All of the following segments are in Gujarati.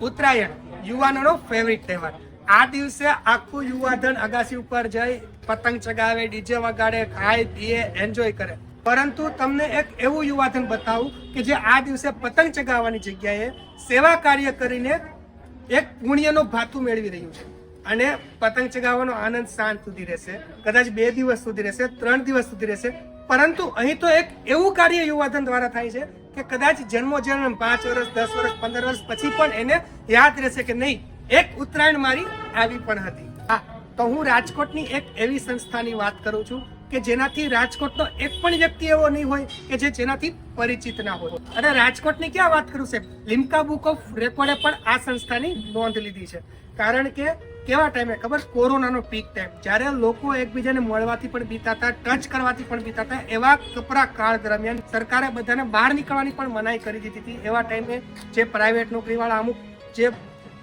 ઉત્તરાયણ, યુવાનોનો ફેવરિટ તહેવાર. આ દિવસે આખું યુવાધન અગાસી ઉપર જઈ પતંગ ચગાવે ડીજે વગાડે, ખાય, પીએ એન્જોય કરે. પરંતુ તમને એક એવું યુવાધન બતાવું કે જે આ દિવસે પતંગ ચગાવવાની જગ્યાએ સેવા કાર્ય કરીને એક પુણ્યનો ભાતું મેળવી રહ્યું છે. અને પતંગ ચગાવવાનો આનંદ સાંજ સુધી રહેશે. કદાચ બે દિવસ સુધી રહેશે, ત્રણ દિવસ સુધી રહેશે. પરંતુ અહીં તો એક એવું કાર્ય યુવાધન દ્વારા થાય છે કે કદાચ જન્મો જન્મ, પાંચ વર્ષ, દસ વર્ષ, પંદર વર્ષ પછી પણ એને યાદ રહેશે કે નહીં, એક ઉત્તરાયણ મારી આવી પણ હતી. હા, તો હું રાજકોટની એક એવી સંસ્થાની વાત કરું છું કે જેનાથી રાજકોટનો એક પણ વ્યક્તિ એવો નહીં હોય કે જે જેનાથી પરિચિત ના હોય. અને રાજકોટની ક્યાં વાત કરું છે લિમ્કા બુક ઓફ રેકોર્ડે પણ આ સંસ્થાની નોંધ લીધી છે. કારણ કે કેવા ટાઈમે ખબર? કોરોનાનો પીક ટાઈમ જ્યારે લોકો એકબીજાને મળવાથી પણ બીતા હતા ટચ કરવાથી પણ બીતા હતા એવા કપરા કાળ દરમિયાન સરકારે બધાને બહાર નીકળવાની પણ મનાઈ કરી દીધી હતી. એવા ટાઈમે જે પ્રાઇવેટ નોકરીવાળા અમુક જે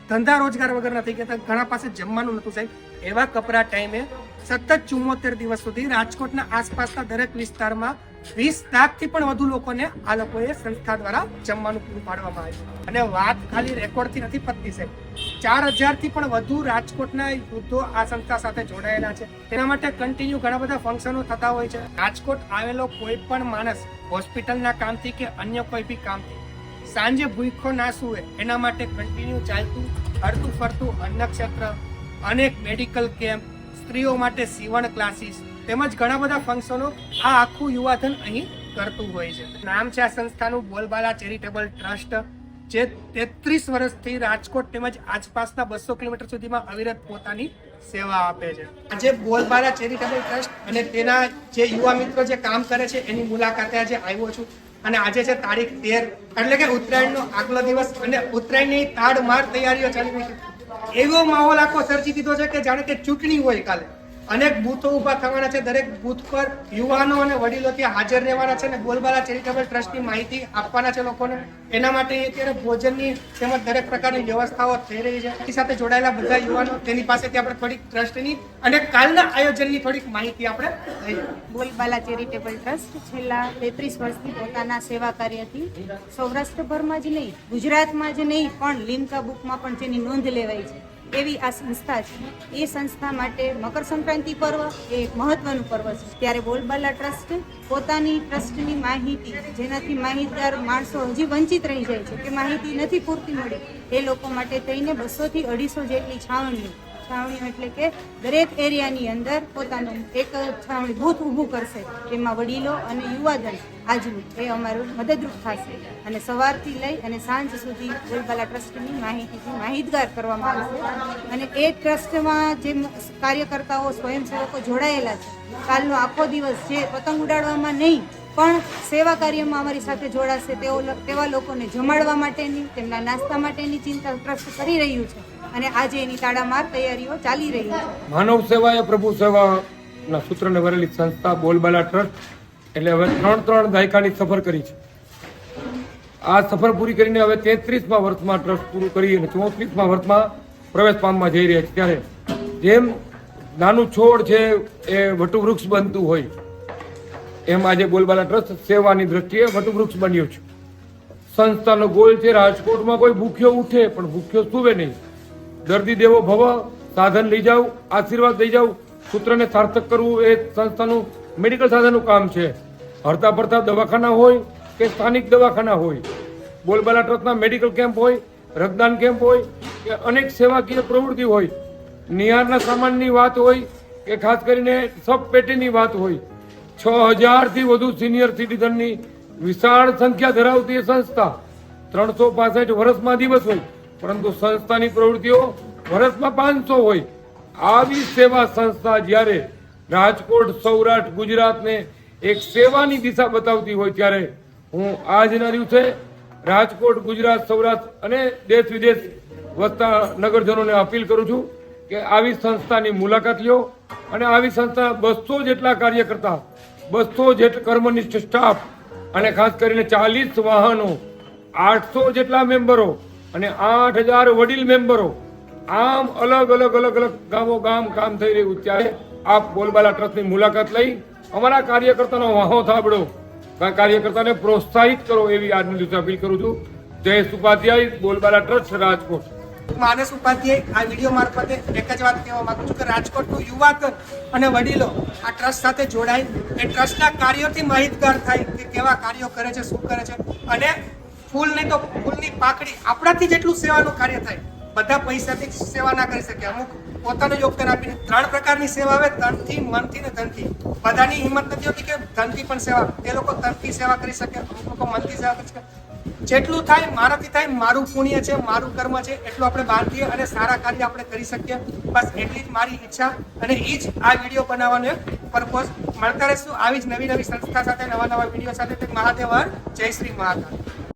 ધંધા રોજગાર વગર નથી કહેતા ઘણા પાસે જમવાનું નહોતું સાહેબ. એવા કપરા ટાઈમે સતત ચુમ્મોતેર દિવસ સુધી રાજકોટના આસપાસના દરેક વિસ્તારમાં વીસ લાખથી પણ વધુ લોકોને આ લોકોએ સંસ્થા દ્વારા જમવાનું પૂરું પાડવામાં આવ્યું. અને વાત ખાલી રેકોર્ડથી નથી પતતી સાહેબ. ચાર હજારથી પણ વધુ રાજકોટના યુદ્ધો આ સંસ્થા સાથે જોડાયેલા છે. તેના માટે કન્ટિન્યુ ઘણા બધા ફંક્શનો થતા હોય છે. રાજકોટ આવેલો કોઈ પણ માણસ હોસ્પિટલના કામથી કે અન્ય કોઈ બી કામથી સાંજે ભૂખો ના સુવે, એના માટે કન્ટિન્યુ ચાલતું, હરતું ફરતું અન્નક્ષેત્ર, અનેક મેડિકલ કેમ્પ સ્ત્રીઓ માટે સીવણ ક્લાસીસ તેમજ ઘણા બધા ફંક્શનો આ આખું યુવાધન અહીં કરતું હોય છે. નામ છે આ સંસ્થાનું બોલબાલા ચેરિટેબલ ટ્રસ્ટ જે તેત્રીસ વર્ષથી રાજકોટ તેમજ આસપાસના બસો કિલોમીટર સુધીમાં અવિરત પોતાની સેવા આપે છે. આજે બોલબાલા ચેરિટેબલ ટ્રસ્ટ અને તેના જે યુવા મિત્રો જે કામ કરે છે, એની મુલાકાતે આજે આવ્યો છું. અને આજે છે તારીખ તેર. એટલે કે ઉત્તરાયણનો આગલો દિવસ અને ઉત્તરાયણની તાડમાર તૈયારીઓ ચાલી રહી છે. એવો માહોલ આખો સર્જી દીધો છે કે જાણે કે ચૂંટણી હોય કાલે. અનેક બૂથો ઊભા થવાના છે. દરેક બૂથ પર યુવાનો અને વડીલો ત્યાં હાજર રહેવાના છે અને ગોલબાલા ચેરિટેબલ ટ્રસ્ટની માહિતી આપવાના છે લોકોને. એના માટે અત્યારે ભોજનની તેમજ દરેક પ્રકારની વ્યવસ્થાઓ થઈ રહી છે. એની સાથે જોડાયેલા બધા યુવાનો, તેની પાસેથી આપણે થોડીક ટ્રસ્ટની અને કાલના આયોજનની થોડીક માહિતી આપણે ગોલબાલા ચેરિટેબલ ટ્રસ્ટ છેલ્લા તેત્રીસ વર્ષથી પોતાના સેવા કાર્યથી સૌરાષ્ટ્રભરમાં જ નહીં, ગુજરાતમાં જ નહીં, પણ લિમ્કા બુકમાં પણ જેની નોંધ લેવાય છે. એવી આ સંસ્થા છે. એ સંસ્થા માટે મકર સંક્રાંતિ પર્વ એ એક મહત્વનું પર્વ છે. ત્યારે બોલબાલા ટ્રસ્ટ પોતાની ટ્રસ્ટની માહિતી, જેનાથી માહિતગાર માણસો હજી વંચિત રહી જાય છે, કે માહિતી નથી પૂરતી મળી, એ લોકો માટે થઈને બસોથી અઢીસો જેટલી છાવણીઓ છાવણીઓ એટલે કે દરેક એરિયાની અંદર પોતાનું એક છાવણી બૂથ ઊભું કરશે. એમાં વડીલો અને યુવાધન આજનું એ અમારું મદદરૂપ થશે. અને સવારથી લઈ અને સાંજ સુધી બોલબાલા ટ્રસ્ટની માહિતીથી માહિતગાર કરવામાં આવશે. અને એ ટ્રસ્ટમાં જે કાર્યકર્તાઓ, સ્વયંસેવકો જોડાયેલા છે. કાલનો આખો દિવસ જે પતંગ ઉડાડવામાં નહીં, પણ સેવા કાર્યમાં અમારી સાથે જોડાશે તેઓ તેવા લોકોને જમાડવા માટેની, તેમના નાસ્તા માટેની ચિંતા ટ્રસ્ટ કરી રહ્યું છે. અને આજે એની તાડામાર તૈયારીઓ ચાલી રહી છે. માનવ સેવા એ પ્રભુ સેવાના સૂત્રને વરેલી સંસ્થા બોલબાલા ટ્રસ્ટ એટલે હવે ત્રણ ત્રણ દાયકાની સફર કરી છે. આ સફર પૂરી કરીને હવે તેત્રીસમાં વર્ષમાં ટ્રસ્ટ પૂરું કરી અને ચોત્રીસમાં વર્ષમાં પ્રવેશ પામવા જઈ રહ્યા છે. ત્યારે જેમ નાનું છોડ છે એ વટુવૃક્ષ બનતું હોય, એમ આજે બોલબાલા ટ્રસ્ટ સેવાની દ્રષ્ટિએ વટુવૃક્ષ બન્યો છે. સંસ્થાનો ગોલ છે, રાજકોટમાં કોઈ ભૂખ્યો ઉઠે પણ ભૂખ્યો સુવે નહીં. દર્દી દેવો ભવ, સાધન લઈ જાઓ, આશીર્વાદ લઈ જાવ સૂત્રને સાર્થક કરવું એ સંસ્થાનું મેડિકલ સાધનનું કામ છે. હરતા ફરતા દવાખાના હોય કે સ્થાનિક દવાખાના હોય, બોલબાલા ટ્રસ્ટના મેડિકલ કેમ્પ હોય, રક્તદાન કેમ્પ હોય, કે અનેક સેવાકીય પ્રવૃત્તિ હોય નિહારના સામાનની વાત હોય, કે ખાસ કરીને સબ પેટીની વાત હોય, છ હજારથી વધુ સિનિયર સિટીઝનની વિશાળ સંખ્યા ધરાવતી સંસ્થા, ત્રણસો પાસઠ વર્ષમાં દિવસ હોય. પરંતુ સંસ્થાની પ્રવૃત્તિઓ વર્ષમાં પાંચસો હોય. આવી સેવા સંસ્થા જ્યારે રાજકોટ, સૌરાષ્ટ્ર, ગુજરાતને એક સેવાની દિશા બતાવતી હોય ત્યારે હું આજના દિવસે રાજકોટ, ગુજરાત, સૌરાષ્ટ્ર અને દેશ વિદેશ વસતા નગરજનોને અપીલ કરું છું કે આવી સંસ્થાની મુલાકાત લ્યો અને આવી સંસ્થા બસો જેટલા કાર્યકર્તા, બસો જેટલા કર્મનિષ્ઠ સ્ટાફ અને ખાસ કરીને ચાલીસ વાહનો, આઠસો જેટલા મેમ્બરો અને આઠ હજાર વડીલ મેમ્બરો. આમ અલગ અલગ અલગ અલગ ગામો ગામ કામ થઈ રહ્યું ત્યારે આપ બોલબાલા ટ્રસ્ટની મુલાકાત લઈ અમારા કાર્યકર્તાનો વાહો થાબડો. કાર્યકર્તાને પ્રોત્સાહિત કરો એવી આજની દિવસે અપીલ કરું છું. જયેશ ઉપાધ્યાય બોલબાલા ટ્રસ્ટ, રાજકોટ. માનસ ઉપાધ્યાય, આ વીડિયો મારફતે એક જ વાત કહેવા માંગુ છું કે રાજકોટનું યુવાધન અને વડીલો આ ટ્રસ્ટ સાથે જોડાય એ ટ્રસ્ટના કાર્યોથી માહિતગાર થાય કે કેવા કાર્યો કરે છે, શું કરે છે. અને ફૂલ નહીં તો ફૂલની પાકડી આપણાથી જેટલું સેવાનું કાર્ય થાય, બધા પૈસાથી સેવા ના કરી શકે. અમુક પોતાનું યોગદાન આપીને ત્રણ પ્રકારની સેવા આવે તનથી મનથી ને ધનથી. બધાની હિંમત નથી હોતી કે ધનથી પણ સેવા, એ લોકો તનથી સેવા કરી શકે, અમુક લોકો મનથી સેવા કરી શકે. જેટલું થાય, મારાથી થાય, મારું પુણ્ય છે, મારું કર્મ છે, એટલું આપણે બાંધીએ અને સારા કાર્ય આપણે કરી શકીએ. બસ એટલી જ મારી ઈચ્છા અને એ જ આ વીડિયો બનાવવાનો એક પરપોઝ મળતા રહેશું આવી જ નવી નવી સંસ્થા સાથે, નવા નવા વીડિયો સાથે. તે મહાદેવ જય શ્રી મહાકાલ